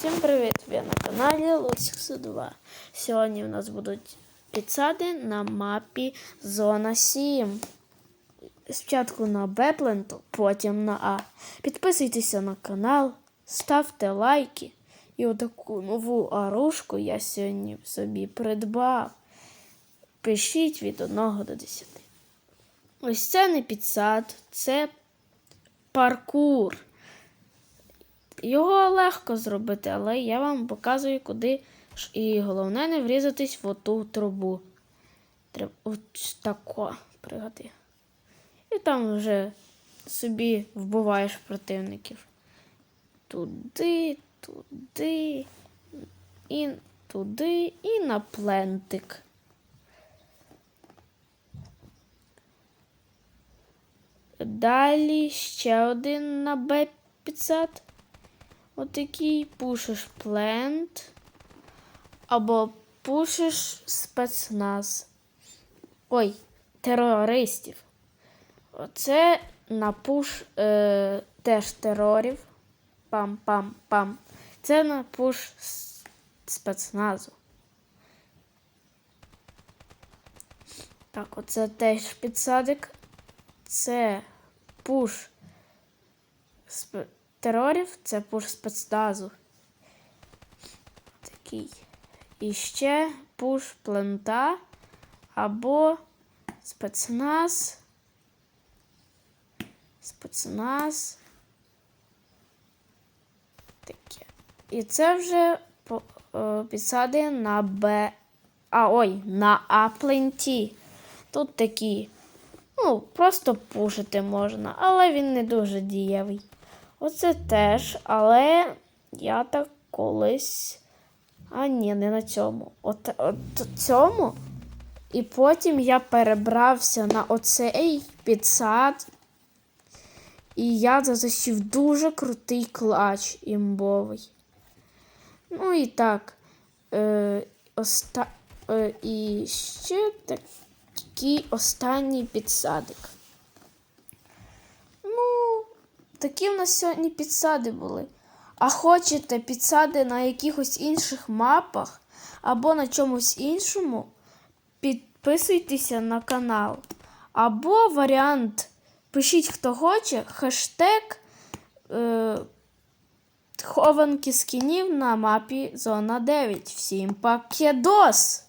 Всім привіт! Ви на каналі Лосікс 2. Сьогодні в нас будуть підсади на мапі Зона 7. Спочатку на Б потім на А. Підписуйтеся на канал, ставте лайки. І отаку нову арушку я сьогодні собі придбав. Пишіть від 1 до 10. Ось це не підсад, це паркур. Його легко зробити, але я вам показую, куди. ж- І головне не врізатись в оту трубу. Треба от тако пригати. І там вже собі вбиваєш противників. Туди, туди, і туди, і на плентик. Далі ще один на Б 500 Отакий пушиш плент або пушиш спецназ. Ой, терористів. Оце на пуш е, теж терорів. Пам-пам-пам. Це на пуш спецназу. Так, оце теж підсадик. Це пуш сп... терорів, це пуш спецназу. Такий. І ще пуш плента або спецназ. Спецназ. Таке. І це вже е, підсади на Б. А, ой, на А пленті. Тут такі. Ну, просто пушити можна, але він не дуже дієвий. Оце теж, але я так колись. А ні, не на цьому. От, от цьому. І потім я перебрався на оцей підсад. І я засів дуже крутий клач імбовий. Ну і так. Е, оста... е, і ще такий останній підсадик. Ну, такі в нас сьогодні підсади були. А хочете підсади на якихось інших мапах або на чомусь іншому, підписуйтеся на канал. Або варіант пишіть, хто хоче, хештег е, хованки скінів на мапі Зона 9. Всім пакедос!